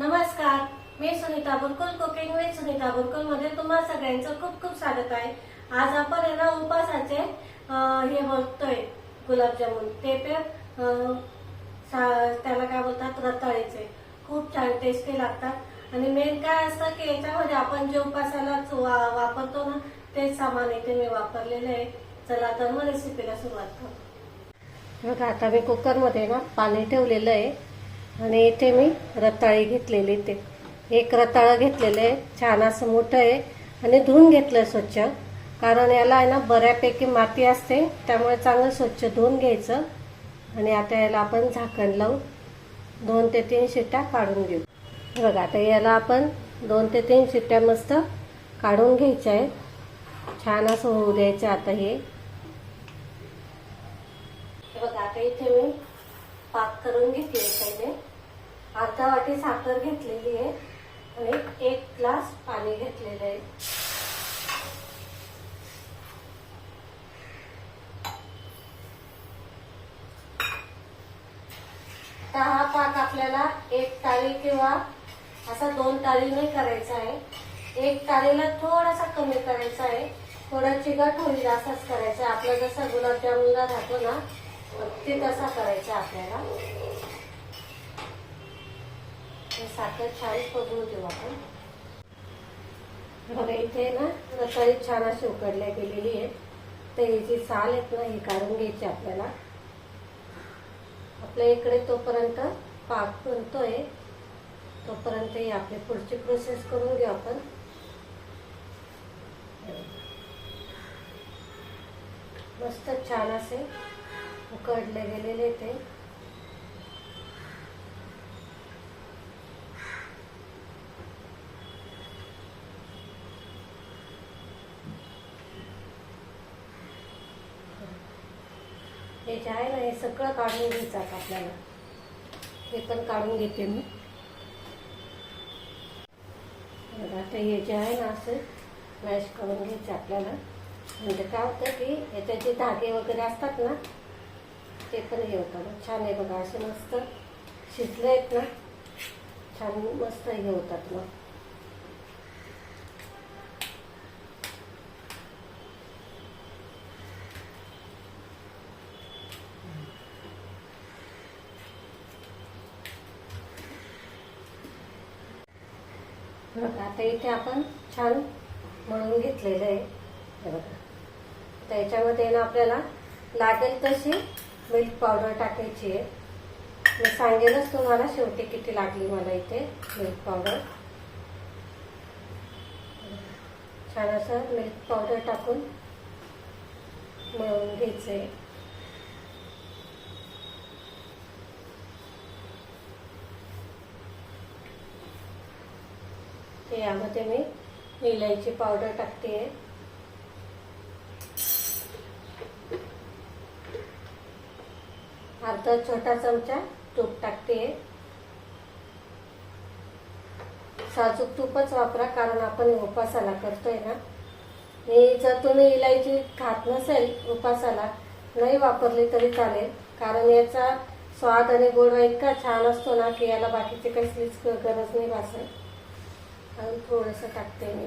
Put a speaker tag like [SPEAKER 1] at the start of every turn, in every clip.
[SPEAKER 1] नमस्कार मी Sunita Burkul cooking with Sunita बुरकुलमध्ये तुम्हा सगळ्यांचं खूप खूप स्वागत आहे. आज आपण आहे ना उपासाचे हे बोलतोय गुलाबजामुन ते पण सा- त्याला काय बोलतात रताळीचे. खूप छान टेस्टी लागतात. आणि मेन काय असतं की याच्यामध्ये आपण जे उपासाला वा- वापरतो ना तेच सामान इथे मी वापरलेलं आहे. चला तर मग रेसिपीला सुरुवात करू. बघा आता मी कुकरमध्ये ना पाणी ठेवलेलं आहे. आणि इथे मी रताळी घेतलेली ते. एक रताळं घेतलेलं आहे छान असं मोठं आहे आणि धुवून घेतलं स्वच्छ. कारण याला आहे ना बऱ्यापैकी माती असते त्यामुळे चांगलं स्वच्छ धुवून घ्यायचं. आणि आता याला आपण झाकण लावून दोन ते तीन शिट्ट्या काढून घेऊ. बघा आता याला आपण दोन ते तीन शिट्ट्या मस्त काढून घ्यायच्या आहे छान असं होऊ द्यायचं आता हे. हे बघा आता इथे मी पाक करून घेतले पहिले. अर्धा वाटी साखर घेतलेली आहे आणि एक ग्लास पाणी घेतलेलं आहे. हा पाक आपल्याला एक टाळी किंवा असा दोन टाळी नाही करायचा आहे. एक टाळीला थोडासा कमी करायचा आहे. थोडा चिकट होईल असाच करायचा आहे. आपला जसा गुलाबजामुनला राहतो ना ते तसा करायचा आपल्याला. साखर छान पगळू देऊ आपण. बघा इथे ना रसाळी छान अशी उकडल्या गेलेली आहे तर ही जी साल आहेत ना ही काढून घ्यायची आपल्याला. आपल्या इकडे तोपर्यंत पाक बनतोय तोपर्यंत ही आपली पुढची प्रोसेस करून घेऊ आपण. मस्त छान असे उकडले गेलेले ते. हे जे आहे ना हे सगळं काढून घ्यायचं आता आपल्याला. हे पण काढून घेते मी. आता हे जे आहे ना असं मॅश करून घ्यायचं आपल्याला. म्हणजे काय होतं की याचे जे धागे वगैरे असतात ना ते पण हे होतात छान आहे बघा असे मस्त शिजले आहेत ना. छान मस्त हे होतात मग. बघा आता इथे आपण छान मळून घेतलेलं आहे. हे बघा. त्याच्यामध्ये ना आपल्याला लागेल तशी मिल्क पावडर टाकायची आहे. मी सांगेलच तुम्हाला शेवटी किती लागली मला इथे मिल्क पावडर छान असं मिल्क पावडर टाकून मळून घ्यायचं आहे हे यामध्ये मी इलायची पावडर टाकते. अर्धा छोटा चमचा तूप टाकते. साजूक तूपच वापरा कारण आपण उपासाला करतोय ना. मी जर तुम्ही इलायची खात नसेल उपासाला नाही वापरली तरी चालेल कारण याचा स्वाद आणि गोडवा इतका छान असतो ना की याला बाकीची कसलीच गरज नाही भासत. अजून थोडंसं टाकते मी.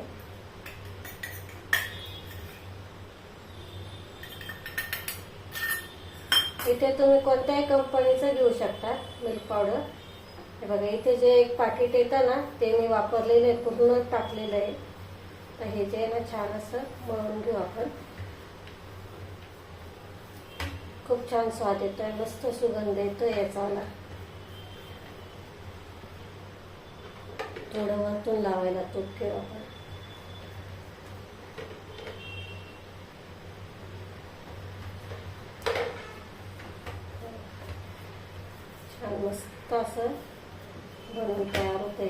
[SPEAKER 1] इथे तुम्ही कोणत्याही कंपनीचं घेऊ शकता मिल्क पावडर हे बघा इथे जे एक पाकिट येतं ना ते मी वापरलेलं आहे पूर्ण टाकलेलं आहे. तर हे जे आहे ना छान असं मळून घेऊ आपण. खूप छान स्वाद येतोय मस्त सुगंध येतोय याचाला थोडं वरतून लावायला तूप ठेवू आपण छान मस्त असं बनवून तयार होते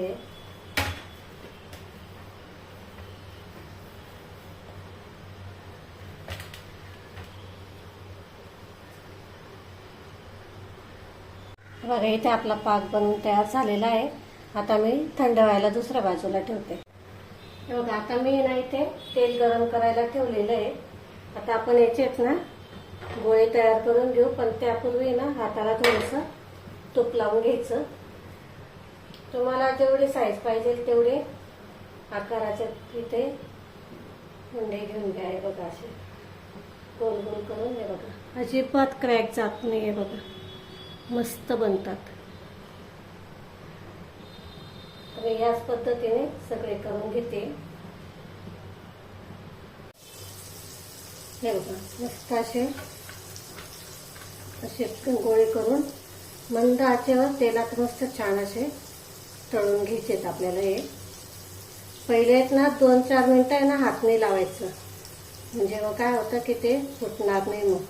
[SPEAKER 1] बघा इथे आपला पाक बनवून तयार झालेला आहे. आता मी थंड व्हायला दुसऱ्या बाजूला ठेवते. हे बघा आता मी ना इथे तेल गरम करायला ठेवलेलं आहे. आता आपण याच्यात ना गोळे तयार करून घेऊ पण त्यापूर्वी ना हाताला थोडंसं तूप लावून घ्यायचं. तुम्हाला जेवढी साईज पाहिजे तेवढे आकाराचे इथे हुंडे घेऊन घ्या हे बघा असे. गोल गोल करून हे बघा. अजिबात क्रॅक जात नाही हे बघा. मस्त बनतात. मी याच पद्धतीने सगळे करून घेते. हे बघा मस्त असे असे गोळे करून मंद आचेवर तेलात मस्त छान असे तळून घ्यायचेत आपल्याला हे. पहिले आहेत ना दोन चार मिनटं आहे ना हात नाही लावायचं. म्हणजे मग काय होतं की ते फुटणार नाही मग.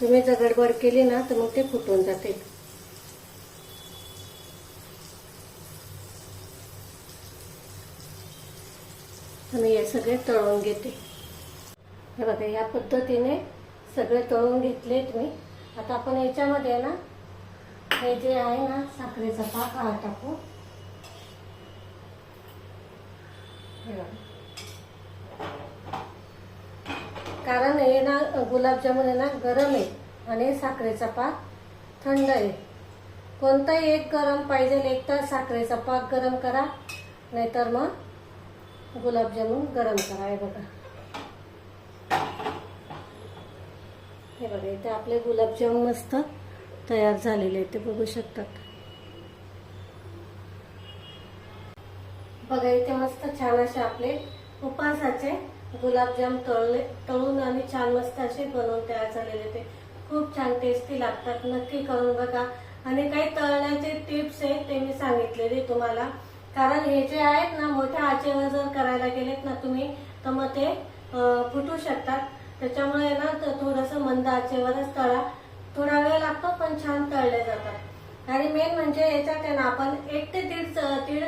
[SPEAKER 1] तुम्ही जर गडबड केली ना तर मग ते फुटून जाते. तर मी हे सगळे तळून घेते. हे बघा या पद्धतीने सगळे तळून घेतलेत मी. आता आपण याच्यामध्ये ना हे जे आहे ना साखरेचा पाक हा टाकू. कारण हे ना गुलाबजामुन आहे ना गरम आहे आणि साखरेचा पाक थंड आहे. कोणताही एक गरम पाहिजे एक तर साखरेचा पाक गरम करा नाहीतर मग गुलाबजामुन गरम करा हे बघा. हे बघा इथे आपले गुलाबजामुन मस्त तयार झालेले आहेत ते बघू शकतात. बघा इथे मस्त छान असे आपले उपासाचे गुलाबजाम तळले तळून आणि छान मस्त असे बनवून तयार झालेले ते. खूप छान टेस्टी लागतात नक्की करून बघा. आणि काही तळण्याचे टिप्स आहे ते मी सांगितलेले तुम्हाला. कारण हे जे आहेत ना मोठ्या आचेवर जर करायला गेलेत ना तुम्ही तर मग ते फुटू शकतात. त्याच्यामुळे ना त- थोडंसं मंद आचेवरच तळा थोडा वेळ लागतो पण छान तळले जातात. आणि मेन म्हणजे याच्यात आहे ना आपण एक ते दीड दीड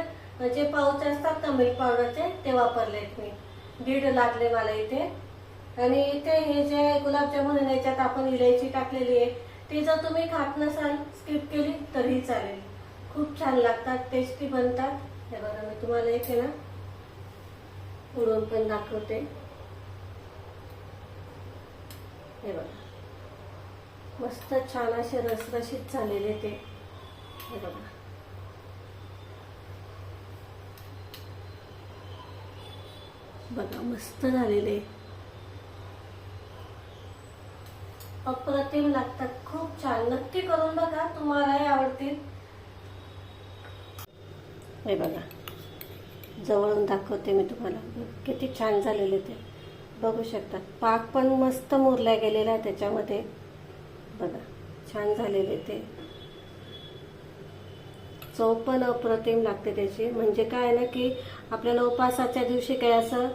[SPEAKER 1] जे पाऊच असतात ना मिल्क पावडरचे ते वापरलेत मी. दीड लागले मला इथे. आणि इथे हे जे गुलाबजामुन आहे याच्यात आपण इलायची टाकलेली आहे. ती जर तुम्ही खात नसाल स्किप केली तरीही चालेल. खूप छान लागतात टेस्टी बनतात. हे बघा मी तुम्हाला एक आहे ना उडवून पण दाखवते. हे बघा. मस्त छान असे रसरशीत झालेले ते. हे बघा. बघा मस्त झालेले. अप्रतिम लागतात. खूप छान. नक्की करून बघा. तुम्हालाही आवडतील. हे बघा. जवळून दाखवते मी तुम्हाला. किती छान झालेले ते. बघू शकता. पाक पण मस्त मुरला गेलेला आहे त्याच्यामध्ये. बघा. छान झालेले ते. चव पण अप्रतिम लागते त्याची. म्हणजे काय आहे ना की आपल्याला उपासाच्या दिवशी काही असं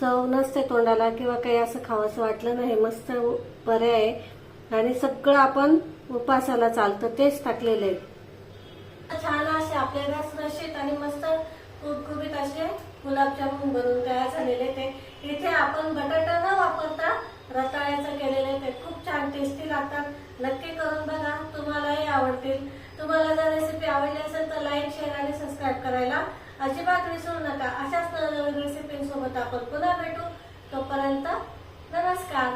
[SPEAKER 1] चव नसते तोंडाला किंवा काही असं खावंसं वाटलं नाही. मस्त पर्याय आहे. आणि सगळं आपण उपासाला चालतं. तेच टाकलेलं आहे. छान असे आपल्याला रसरशीत आणि मस्त कुबकुबीत असे गुलाबजामुन बनवून तयार झालेले ते. इथे आपण बटाटा न वापरता रताळ्याचं केलेले ते. खूप छान टेस्टी लागतात. नक्की करून बघा. तुम्हालाही आवडतील. तुम्हाला जर रेसिपी आवडली असेल तर लाईक शेअर आणि सबस्क्राईब करायला अजिबात विसरू नका. अशाच नवनवीन रेसिपींसोबत आपण पुन्हा भेटू. तोपर्यंत नमस्कार.